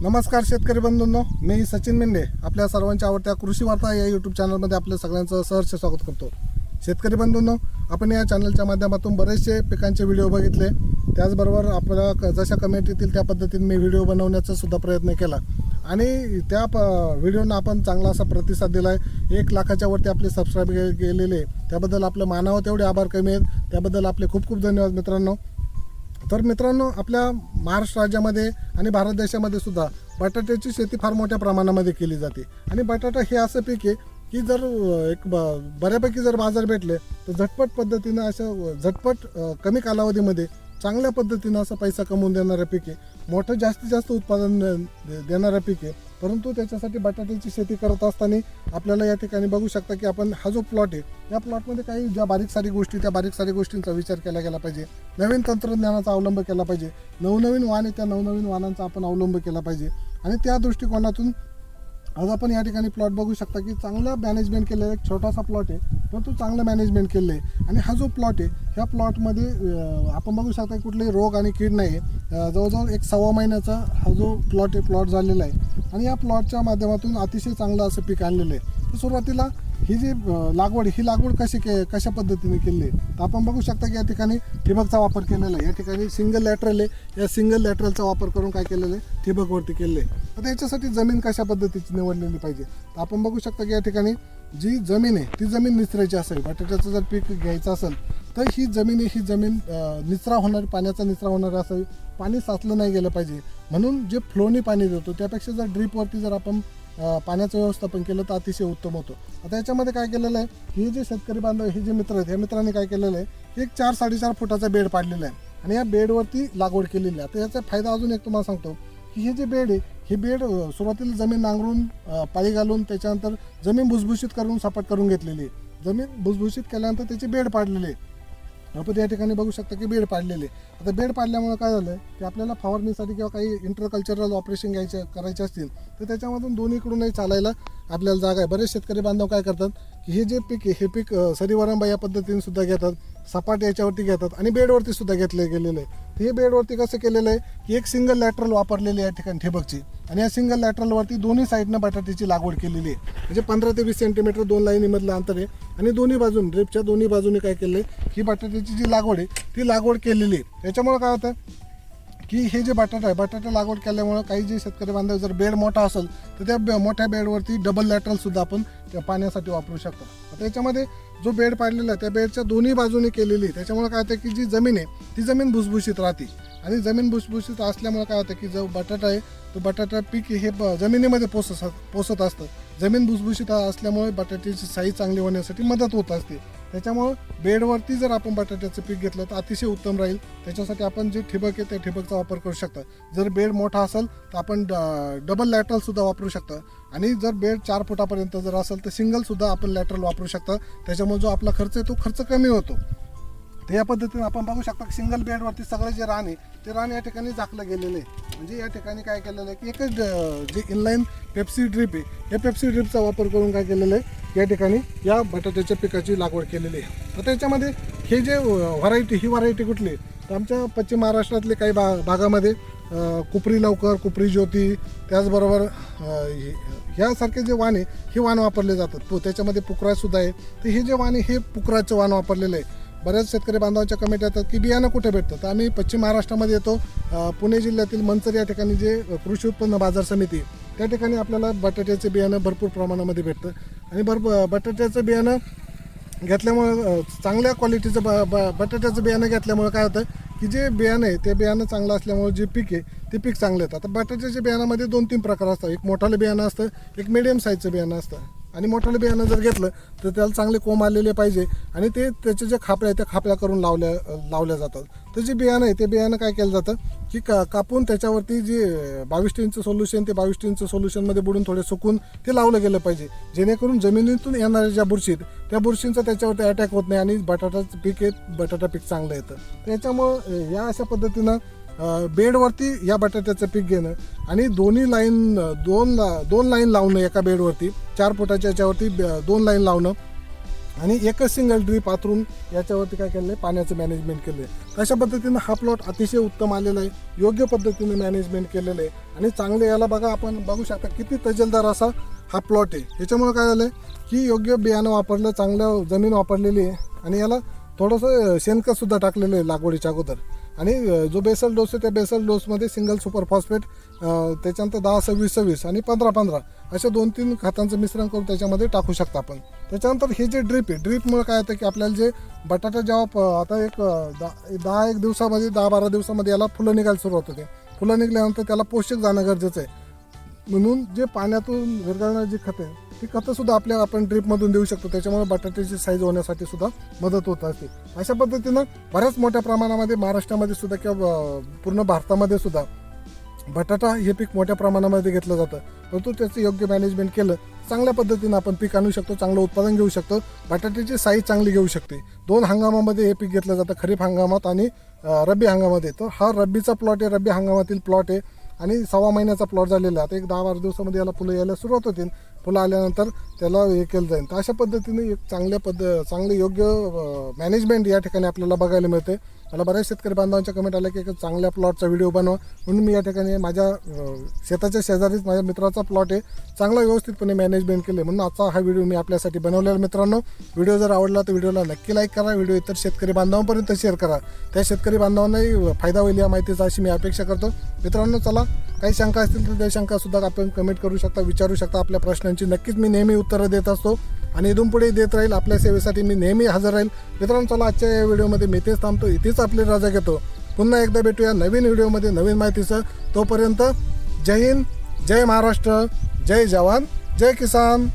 नमस्कार शेतकरी बंधूंनो मी सचिन मेंढे आपल्या सर्वांच्या आवडत्या कृषी वार्ता या यूट्यूब चॅनलमध्ये आपल्या सगळ्यांचं सहर्ष स्वागत करतो. शेतकरी बंधूंनो आपण या चॅनलच्या माध्यमातून बरेचसे पिकांचे व्हिडिओ बघितले. त्याचबरोबर आपल्याला क- जशा कमेंट येतील त्या पद्धतीने मी व्हिडिओ बनवण्याचा सुद्धा प्रयत्न केला. आणि त्या प व्हिडिओनं आपण चांगला असा प्रतिसाद दिला आहे एक लाखाच्या वरती आपले सबस्क्राईब गेलेले. त्याबद्दल आपलं मानावं तेवढे आभार कमी आहेत. त्याबद्दल आपले खूप खूप धन्यवाद मित्रांनो. तर मित्रांनो आपल्या महाराष्ट्र राज्यामध्ये आणि भारत देशामध्ये सुद्धा बटाट्याची शेती फार मोठ्या प्रमाणामध्ये केली जाते. आणि बटाटा हे असं पीक आहे की जर एक ब- बऱ्यापैकी जर बाजार भेटले तर झटपट पद्धतीनं अशा झटपट कमी कालावधीमध्ये चांगल्या पद्धतीनं असं पैसा कमवून देणारं पीक आहे. मोठं जास्तीत जास्त उत्पादन दे- देणारं पीक आहे. परंतु त्याच्यासाठी बटाट्याची शेती करत असताना आपल्याला या ठिकाणी बघू शकता की आपण हा जो प्लॉट आहे या प्लॉटमध्ये काही ज्या बारीक सारी गोष्टी त्या बारीक सारी गोष्टींचा विचार केला गेला पाहिजे. नवीन तंत्रज्ञानाचा अवलंब केला पाहिजे. नवनवीन वाहन आहे त्या नवनवीन वाहनांचा आपण अवलंब केला पाहिजे. आणि त्या दृष्टिकोनातून आज आपण या ठिकाणी प्लॉट बघू शकता की चांगलं मॅनेजमेंट केलेला आहे एक छोटासा प्लॉट आहे परंतु चांगलं मॅनेजमेंट केलेलं आहे. आणि हा जो प्लॉट आहे ह्या प्लॉटमध्ये आपण बघू शकता की कुठलेही रोग आणि कीड नाही आहे. जवळजवळ एक सव्वा महिन्याचा हा जो प्लॉट आहे प्लॉट झालेला आहे. आणि या प्लॉटच्या माध्यमातून अतिशय चांगलं असं पीक आणलेलं आहे. तर सुरुवातीला ही जी लागवड ही लागवड कशी के कशा पद्धतीने केली आहे तर आपण बघू शकता की या ठिकाणी ठिबकचा वापर केलेला आहे. या ठिकाणी सिंगल लॅटरल आहे. या सिंगल लॅटरलचा वापर करून काय केलेलं आहे? ठिबकवरती केलेलं आहे. तर याच्यासाठी जमीन कशा पद्धतीची निवडलेली पाहिजे? तर आपण बघू शकता की या ठिकाणी जी जमीन आहे ती जमीन निचरायची असेल बटाट्याचं जर पीक घ्यायचं असेल तर ही जमीन ही जमीन निचरा होणार पाण्याचा निचरा होणारी असावी पाणी साचलं नाही गेलं पाहिजे. म्हणून जे फ्लोनी पाणी देतो त्यापेक्षा जर ड्रीपवरती जर आपण पाण्याचं व्यवस्थापन केलं तर अतिशय उत्तम होतं. आता याच्यामध्ये काय केलेलं आहे हे जे शेतकरी बांधव हे जे मित्र आहेत या मित्रांनी काय केलेलं आहे एक चार साडेचार फुटाचा बेड पाडलेला आहे. आणि या बेडवरती लागवड केलेली आहे. आता याचा फायदा अजून एक तुम्हाला सांगतो. की हे जे बेड आहे हे बेड सुरुवातीला जमीन नांगरून पाळी घालून त्याच्यानंतर जमीन भुसभुशीत करून सपाट करून घेतलेली आहे. जमीन भुसभुशीत केल्यानंतर त्याचे बेड पाडलेले आपण या ठिकाणी बघू शकता की बेड पाडलेले आता बेड पाडल्यामुळे काय झालं की आपल्याला फवारणीसाठी किंवा काही इंटरकल्चरल ऑपरेशन घ्यायचे करायचे असतील तर त्याच्यामधून दोन्हीकडूनही चालायला आपल्याला जागा आहे. बरेच शेतकरी बांधव काय करतात की हे जे पीक हे पीक अं, सरीवरंबा या पद्धतीने सुद्धा घेतात. सपाट याच्यावरती घेतात आणि बेडवरती सुद्धा घेतले गेलेलं आहे हे बेडवरती कसं केलेलं आहे? की एक सिंगल लॅटरल वापरलेली आहे या ठिकाणी ठिबकची. आणि या सिंगल लॅटरलवरती दोन्ही साईडनं बटाट्याची लागवड केलेली आहे. म्हणजे पंधरा ते वीस सेंटीमीटर दोन लाईनीमधलं अंतर आहे. आणि दोन्ही बाजून ड्रिपच्या दोन्ही बाजूने काय केलं आहे? ही बटाट्याची जी लागवड आहे ती लागवड केलेली आहे. याच्यामुळं काय होतं? की हे जे बटाटा आहे बटाटा लागवड केल्यामुळं काही जे शेतकरी बांधव जर बेड मोठा असेल तर त्या बे- मोठ्या बेडवरती डबल लॅटरल सुद्धा आपण त्या पाण्यासाठी वापरू शकतो. आता याच्यामध्ये जो बेड पाडलेला आहे त्या बेडच्या दोन्ही बाजूने केलेली आहे. त्याच्यामुळे काय होतं की जी जमीन आहे ती जमीन भुसभुशीत राहते. आणि जमीन भुसभुशीत असल्यामुळे काय होतं की जो बटाटा आहे तो बटाटा पीक हे ब- जमिनीमध्ये पोसत पोसत असतं. जमीन भुसभुशीत असल्यामुळे बटाट्याची साईज चांगली होण्यासाठी मदत होत असते. त्याच्यामुळं बेडवरती जर आपण बटाट्याचं पीक घेतलं तर अतिशय उत्तम राहील. त्याच्यासाठी आपण जे ठिबक आहे त्या ठिबकचा वापर करू शकता. जर बेड मोठा असेल तर आपण ड- डबल लॅटरलसुद्धा वापरू शकता. आणि जर बेड चार फुटापर्यंत जर असेल तर सिंगलसुद्धा आपण लॅटरल वापरू शकता. त्याच्यामुळे जो आपला खर्च आहे तो खर्च कमी होतो. तर या पद्धतीने आपण बघू शकता की सिंगल बेडवरती सगळं जे रान आहे ते रान या ठिकाणी झाकलं गेलेलं आहे. म्हणजे या ठिकाणी काय केलेलं आहे की एकच जे इनलाईन पेप्सी ड्रिप आहे या पेप्सी ड्रिपचा वापर करून काय केलेलं आहे? या ठिकाणी या बटाट्याच्या पिकाची लागवड केलेली आहे. तर त्याच्यामध्ये हे जे व्हरायटी ही व्हरायटी कुठली? आहे? तर आमच्या पश्चिम महाराष्ट्रातले काही बा भागामध्ये कुपरी लवकर कुपरी ज्योती त्याचबरोबर हे- ह्यासारखे जे वाणे हे वाण वापरले जातात. पु- त्याच्यामध्ये पुकरासुद्धा आहे. तर हे जे वाणे हे पुकराचं वाण वापरलेलं आहे. बऱ्याच शेतकरी बांधवांच्या कमेंट येतात की बियाणं कुठे भेटतं तर आम्ही पश्चिम महाराष्ट्रामध्ये येतो. पुणे जिल्ह्यातील मंचर या ठिकाणी जे कृषी उत्पन्न बाजार समिती त्या ठिकाणी आपल्याला बटाट्याचे बियाणं भरपूर प्रमाणामध्ये भेटतं. आणि भरपूर बटाट्याचं बियाणं घेतल्यामुळं चांगल्या क्वालिटीचं ब ब बटाट्याचं बियाणं घेतल्यामुळं काय होतं की जे बियाणं आहे ते बियाणं चांगलं असल्यामुळे जे पीक आहे ते पीक चांगलं येतं. आता बटाट्याच्या बियाणामध्ये दोन तीन प्रकार असतात. एक मोठालं बियाणं असतं एक मिडियम साईजचं बियाणं असतं. आणि मोठालं बियाणं जर घेतलं तर त्याला चांगले कोंब आलेले पाहिजे. आणि ते त्याचे जे खापल्या आहेत त्या खापल्या करून लावल्या लावल्या जातात. तर जे बियाणं आहे ते बियाणं काय केलं जातं की का कापून त्याच्यावरती जे बावीस टीनचं सोल्युशन ते बावीस टीनचं सोल्युशनमध्ये बुडून थोडे सुकून ते लावलं गेलं पाहिजे. जेणेकरून जमिनीतून येणाऱ्या ज्या बुरशी आहेत त्या बुरशींचा त्याच्यावरती अटॅक होत नाही आणि बटाटाचं पीक आहे बटाटा पीक चांगलं येतं. त्याच्यामुळं या अशा पद्धतीनं बेडवरती या बटाट्याचं पीक घेणं आणि दोन्ही लाईन दोन ला- दोन लाईन लावणं एका बेडवरती चार फुटाच्या याच्यावरती ब- दोन लाईन लावणं आणि एकच सिंगल ड्रीप आतरून याच्यावरती काय केलं आहे पाण्याचं मॅनेजमेंट केलं आहे अशा पद्धतीनं हा प्लॉट अतिशय उत्तम आलेला आहे योग्य पद्धतीने मॅनेजमेंट केलेलं आहे आणि चांगले याला बघा आपण बघू शकता किती तजेलदार असा हा प्लॉट आहे. याच्यामुळे काय झालं की योग्य बियाणं वापरलं चांगलं जमीन वापरलेली आहे आणि याला थोडंसं शेणखतसुद्धा टाकलेलं आहे लागवडीच्या अगोदर. आणि जो बेसल डोस आहे त्या बेसल डोसमध्ये सिंगल सुपर फॉस्फेट त्याच्यानंतर दहा सव्वीस सव्वीस आणि पंधरा पंधरा अशा दोन तीन खतांचं मिश्रण करून त्याच्यामध्ये टाकू शकता आपण. त्याच्यानंतर हे जे ड्रीप आहे ड्रीपमुळे काय होतं की आपल्याला जे बटाटा जेव्हा आता एक दहा दहा एक दिवसामध्ये दहा बारा दिवसामध्ये याला फुलं निघायला सुरुवात होते. फुलं निघाल्यानंतर त्याला पोषक जाणं गरजेचं आहे. म्हणून जे पाण्यातून विरघळणारी जी खतं आहे ती खतंसुद्धा आपल्या आपण ड्रीपमधून देऊ शकतो. त्याच्यामुळे बटाट्याची साईज होण्यासाठी सुद्धा मदत होत असते. अशा पद्धतीनं बऱ्याच मोठ्या प्रमाणामध्ये महाराष्ट्रामध्ये सुद्धा किंवा पूर्ण भारतामध्ये सुद्धा बटाटा हे पीक मोठ्या प्रमाणामध्ये घेतलं जातं. परंतु त्याचं योग्य मॅनेजमेंट केलं चांगल्या पद्धतीनं आपण पीक आणू शकतो चांगलं उत्पादन घेऊ शकतो बटाट्याची साईज चांगली घेऊ शकते. दोन हंगामामध्ये हे पीक घेतलं जातं खरीप हंगामात आणि रब्बी हंगामामध्ये. तर हा रब्बीचा प्लॉट आहे रब्बी हंगामातील प्लॉट आहे. आणि सव्वा महिन्याचा प्लॉट झालेला आहे. आता एक दहा बारा दिवसामध्ये याला फुलं यायला सुरुवात होतील. फुलं आल्यानंतर त्याला हे केलं जाईल. तर अशा पद्धतीने एक चांगल्या पद्ध चांगले योग्य मॅनेजमेंट या ठिकाणी आपल्याला बघायला मिळते. मला बऱ्याच शेतकरी बांधवांच्या कमेंट आल्या की एक चांगल्या प्लॉटचा व्हिडिओ बनवा. म्हणून मी या ठिकाणी माझ्या शेताच्या शेजारीच माझ्या मित्राचा प्लॉट आहे. चांगला व्यवस्थितपणे मॅनेजमेंट केले म्हणून आजचा हा व्हिडिओ मी आपल्यासाठी बनवलेला मित्रांनो. व्हिडिओ जर आवडला तर व्हिडिओला नक्की लाईक करा. व्हिडिओ इतर शेतकरी बांधवांपर्यंत शेअर करा. त्या शेतकरी बांधवांनाही फायदा होईल या माहितीचा अशी मी अपेक्षा करतो. मित्रांनो चला काही शंका असतील तर त्या शंका सुद्धा आपण कमेंट करू शकता विचारू शकता. आपल्या प्रश्नांची नक्कीच मी नेहमी उत्तरं देत असतो आणि इथून पुढे देत राहील. आपल्या सेवेसाठी मी नेहमी हजर राहील. मित्रांनो चला आजच्या या व्हिडिओमध्ये मी इथेच थांबतो. इथेच आपली रजा घेतो. पुन्हा एकदा भेटूया नवीन व्हिडिओमध्ये नवीन माहितीसह. तोपर्यंत जय हिंद जय महाराष्ट्र जय जवान जय किसान.